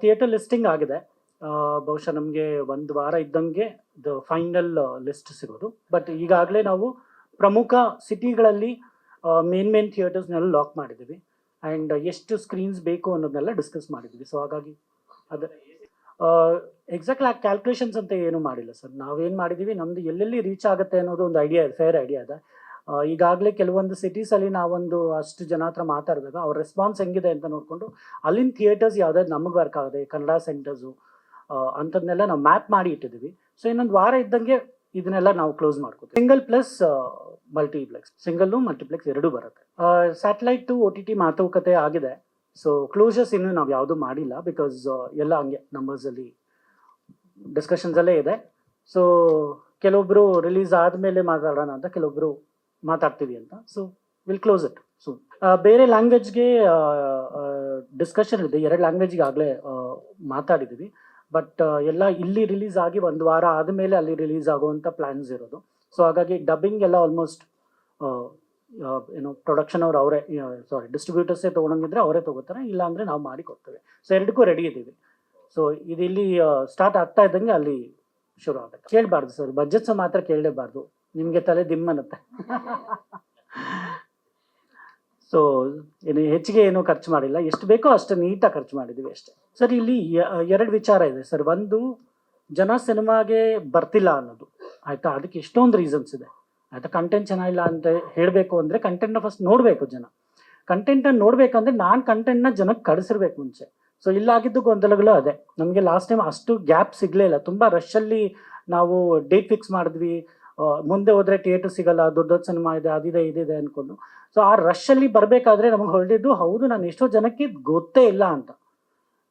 Theatre listing ಆಗಿದೆ. ಬಹುಶಃ ನಮಗೆ ಒಂದು ವಾರ ಇದ್ದಂಗೆ ದ ಫೈನಲ್ ಲಿಸ್ಟ್ ಸಿಗೋದು. ಬಟ್ ಈಗಾಗಲೇ ನಾವು ಪ್ರಮುಖ ಸಿಟಿಗಳಲ್ಲಿ ಮೇನ್ ಮೇನ್ ಥಿಯೇಟರ್ಸ್ನೆಲ್ಲ ಲಾಕ್ ಮಾಡಿದ್ದೀವಿ. ಆ್ಯಂಡ್ ಎಷ್ಟು ಸ್ಕ್ರೀನ್ಸ್ ಬೇಕು ಅನ್ನೋದನ್ನೆಲ್ಲ ಡಿಸ್ಕಸ್ ಮಾಡಿದ್ದೀವಿ. ಸೊ ಹಾಗಾಗಿ ಅದು ಎಕ್ಸಾಕ್ಟ್ ಆ ಕ್ಯಾಲ್ಕುಲೇಷನ್ಸ್ ಅಂತ ಏನು ಮಾಡಿಲ್ಲ ಸರ್. ನಾವೇನು ಮಾಡಿದ್ದೀವಿ? ನಮ್ಮದು ಎಲ್ಲೆಲ್ಲಿ ರೀಚ್ ಆಗುತ್ತೆ ಅನ್ನೋದು ಒಂದು ಐಡಿಯಾ ಫೇರ್ ಐಡಿಯಾ ಇದೆ ಈಗಾಗಲೇ ಕೆಲವೊಂದು ಸಿಟೀಸಲ್ಲಿ ನಾವೊಂದು ಅಷ್ಟು ಜನ ಹತ್ರ ಮಾತಾಡಬೇಕು ಅವ್ರ ರೆಸ್ಪಾನ್ಸ್ ಹೆಂಗಿದೆ ಅಂತ ನೋಡಿಕೊಂಡು ಅಲ್ಲಿನ ಥಿಯೇಟರ್ಸ್ ಯಾವ್ದಾದ್ರು ನಮಗೆ ವರ್ಕ್ ಆಗಿದೆ ಕನ್ನಡ ಸೆಂಟರ್ಸು ಅಂಥದ್ನೆಲ್ಲ ನಾವು ಮ್ಯಾಪ್ ಮಾಡಿ ಇಟ್ಟಿದ್ದೀವಿ. ಸೊ ಇನ್ನೊಂದು ವಾರ ಇದ್ದಂಗೆ ಇದನ್ನೆಲ್ಲ ನಾವು ಕ್ಲೋಸ್ ಮಾಡ್ಕೋತೀವಿ. Single plus multiplex single multiplex ಎರಡೂ ಬರುತ್ತೆ. Satellite to O T T ಮಾತುಕತೆ ಆಗಿದೆ. ಸೊ ಕ್ಲೋಸಸ್ ಇನ್ನೂ ನಾವು ಯಾವುದೂ ಮಾಡಿಲ್ಲ ಬಿಕಾಸ್ ಎಲ್ಲ ಹಂಗೆ ನಂಬರ್ಸಲ್ಲಿ ಡಿಸ್ಕಷನ್ಸಲ್ಲೇ ಇದೆ. ಸೊ ಕೆಲವೊಬ್ಬರು ರಿಲೀಸ್ ಆದಮೇಲೆ ಮಾತಾಡೋಣ ಅಂತ ಕೆಲವೊಬ್ಬರು ಮಾತಾಡ್ತೀವಿ ಅಂತ. So will close it so ಬೇರೆ ಲ್ಯಾಂಗ್ವೇಜ್ಗೆ ಡಿಸ್ಕಷನ್ ಇದೆ. ಎರಡು ಲ್ಯಾಂಗ್ವೇಜ್ಗೆ ಆಗಲೇ ಮಾತಾಡಿದ್ದೀವಿ ಬಟ್ ಎಲ್ಲ ಇಲ್ಲಿ ರಿಲೀಸ್ ಆಗಿ ಒಂದು ವಾರ ಆದಮೇಲೆ ಅಲ್ಲಿ ರಿಲೀಸ್ ಆಗುವಂಥ ಪ್ಲ್ಯಾನ್ಸ್ ಇರೋದು. ಸೊ ಹಾಗಾಗಿ ಡಬ್ಬಿಂಗ್ ಎಲ್ಲ ಆಲ್ಮೋಸ್ಟ್ ಏನು ಪ್ರೊಡಕ್ಷನ್ ಅವ್ರು ಅವರೇ ಸಾರಿ ಡಿಸ್ಟ್ರಿಬ್ಯೂಟರ್ಸೇ ತೊಗೊಳಂಗಿದ್ರೆ ಅವರೇ ತೊಗೋತಾರೆ. ಇಲ್ಲ ಅಂದರೆ ನಾವು ಮಾಡಿ ಕೊಡ್ತೇವೆ. ಸೊ ಎರಡಕ್ಕೂ ರೆಡಿ ಇದ್ದೀವಿ. ಸೊ ಇದು ಇಲ್ಲಿ ಸ್ಟಾರ್ಟ್ ಆಗ್ತಾ ಇದ್ದಂಗೆ ಅಲ್ಲಿ ಶುರು ಆಗುತ್ತೆ. ಕೇಳಬಾರ್ದು ಸರ್. ಬಜೆಟ್ಸ್ ಮಾತ್ರ ಕೇಳಲೇಬಾರ್ದು. ನಿಮಗೆ ತಲೆ ದಿಮ್ಮನತ್ತೆ ಸೊ ಏನು ಹೆಚ್ಚಿಗೆ ಏನು ಖರ್ಚು ಮಾಡಿಲ್ಲ. ಎಷ್ಟು ಬೇಕೋ ಅಷ್ಟು ನೀಟಾಗಿ ಖರ್ಚು ಮಾಡಿದ್ವಿ ಅಷ್ಟೇ. ಸರ್, ಇಲ್ಲಿ ಎರಡು ವಿಚಾರ ಇದೆ ಸರ್. ಒಂದು, ಜನ ಸಿನಿಮಾಗೆ ಬರ್ತಿಲ್ಲ ಅನ್ನೋದು. ಆಯಿತಾ? ಅದಕ್ಕೆ ಎಷ್ಟೊಂದು ರೀಸನ್ಸ್ ಇದೆ. ಆಯಿತಾ? ಕಂಟೆಂಟ್ ಚೆನ್ನಾಗಿಲ್ಲ ಅಂತ ಹೇಳಬೇಕು ಅಂದರೆ ಕಂಟೆಂಟ್ನ ಫಸ್ಟ್ ನೋಡಬೇಕು ಜನ. ಕಂಟೆಂಟನ್ನು ನೋಡಬೇಕಂದ್ರೆ ನಾನು ಕಂಟೆಂಟ್ನ ಜನಕ್ಕೆ ಕಳಿಸಿರ್ಬೇಕು ಮುಂಚೆ. ಸೊ ಇಲ್ಲಾಗಿದ್ದು ಗೊಂದಲಗಳು ಅದೇ. ನಮಗೆ ಲಾಸ್ಟ್ ಟೈಮ್ ಅಷ್ಟು ಗ್ಯಾಪ್ ಸಿಗಲೇ ಇಲ್ಲ. ತುಂಬ ರಶ್ಶಲ್ಲಿ ನಾವು ಡೇಟ್ ಫಿಕ್ಸ್ ಮಾಡಿದ್ವಿ. ಮುಂದೆ ಹೋದ್ರೆ ಥಿಯೇಟರ್ ಸಿಗಲ್ಲ, ದೊಡ್ಡ ದೊಡ್ಡ ಸಿನಿಮಾ ಇದೆ ಅದಿದೆ ಇದಿದೆ ಅನ್ಕೊಂಡು. ಸೊ ಆ ರಶಲ್ಲಿ ಬರಬೇಕಾದ್ರೆ ನಮಗೆ ಹೊರಟಿದ್ದು, ಹೌದು, ನಾನು ಎಷ್ಟೋ ಜನಕ್ಕೆ ಗೊತ್ತೇ ಇಲ್ಲ ಅಂತ.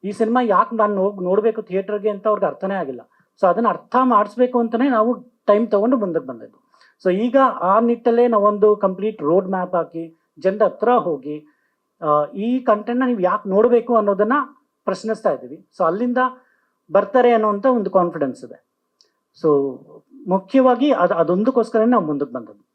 ಈ ಸಿನಿಮಾ ಯಾಕೆ ನಾನು ಹೋಗಿ ನೋಡಬೇಕು ಥಿಯೇಟರ್ಗೆ ಅಂತ ಅವ್ರಿಗೆ ಅರ್ಥನೇ ಆಗಿಲ್ಲ. ಸೊ ಅದನ್ನು ಅರ್ಥ ಮಾಡಿಸ್ಬೇಕು ಅಂತಲೇ ನಾವು ಟೈಮ್ ತಗೊಂಡು ಮುಂದಕ್ಕೆ ಬಂದದ್ದು. ಸೊ ಈಗ ಆ ನಿಟ್ಟಲ್ಲೇ ನಾವೊಂದು ಕಂಪ್ಲೀಟ್ ರೋಡ್ ಮ್ಯಾಪ್ ಹಾಕಿ, ಜನರ ಹತ್ರ ಹೋಗಿ ಈ ಕಂಟೆಂಟ್ನ ನೀವು ಯಾಕೆ ನೋಡಬೇಕು ಅನ್ನೋದನ್ನ ಪ್ರಶ್ನಿಸ್ತಾ ಇದ್ದೀವಿ. ಸೊ ಅಲ್ಲಿಂದ ಬರ್ತಾರೆ ಅನ್ನೋ ಒಂದು ಕಾನ್ಫಿಡೆನ್ಸ್ ಇದೆ. ಸೊ ಮುಖ್ಯವಾಗಿ ಅದು ಅದೊಂದಕ್ಕೋಸ್ಕರ ನಾವು ಮುಂದಕ್ಕೆ ಬಂದದ್ದು.